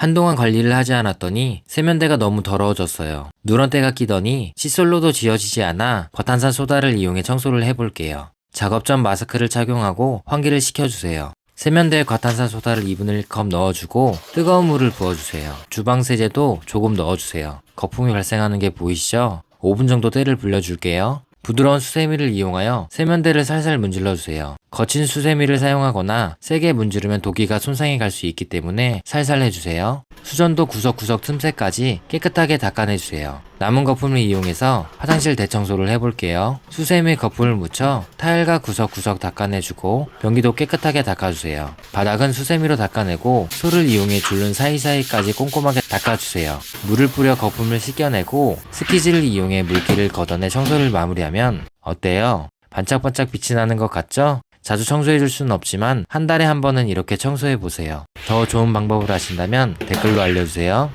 한동안 관리를 하지 않았더니 세면대가 너무 더러워졌어요. 누런때가 끼더니 칫솔로도 지워지지 않아 과탄산 소다를 이용해 청소를 해볼게요. 작업 전 마스크를 착용하고 환기를 시켜주세요. 세면대에 과탄산 소다를 2분의 1컵 넣어주고 뜨거운 물을 부어주세요. 주방 세제도 조금 넣어주세요. 거품이 발생하는 게 보이시죠? 5분 정도 때를 불려줄게요. 부드러운 수세미를 이용하여 세면대를 살살 문질러 주세요. 거친 수세미를 사용하거나 세게 문지르면 도기가 손상해 갈수 있기 때문에 살살 해주세요. 수전도 구석구석 틈새까지 깨끗하게 닦아내주세요. 남은 거품을 이용해서 화장실 대청소를 해볼게요. 수세미 거품을 묻혀 타일과 구석구석 닦아내주고 변기도 깨끗하게 닦아주세요. 바닥은 수세미로 닦아내고 솔을 이용해 줄눈 사이사이까지 꼼꼼하게 닦아주세요. 물을 뿌려 거품을 씻겨내고 스키즈를 이용해 물기를 걷어내 청소를 마무리하면 어때요? 반짝반짝 빛이 나는 것 같죠? 자주 청소해줄 수는 없지만 한 달에 한 번은 이렇게 청소해보세요. 더 좋은 방법을 아신다면 댓글로 알려주세요.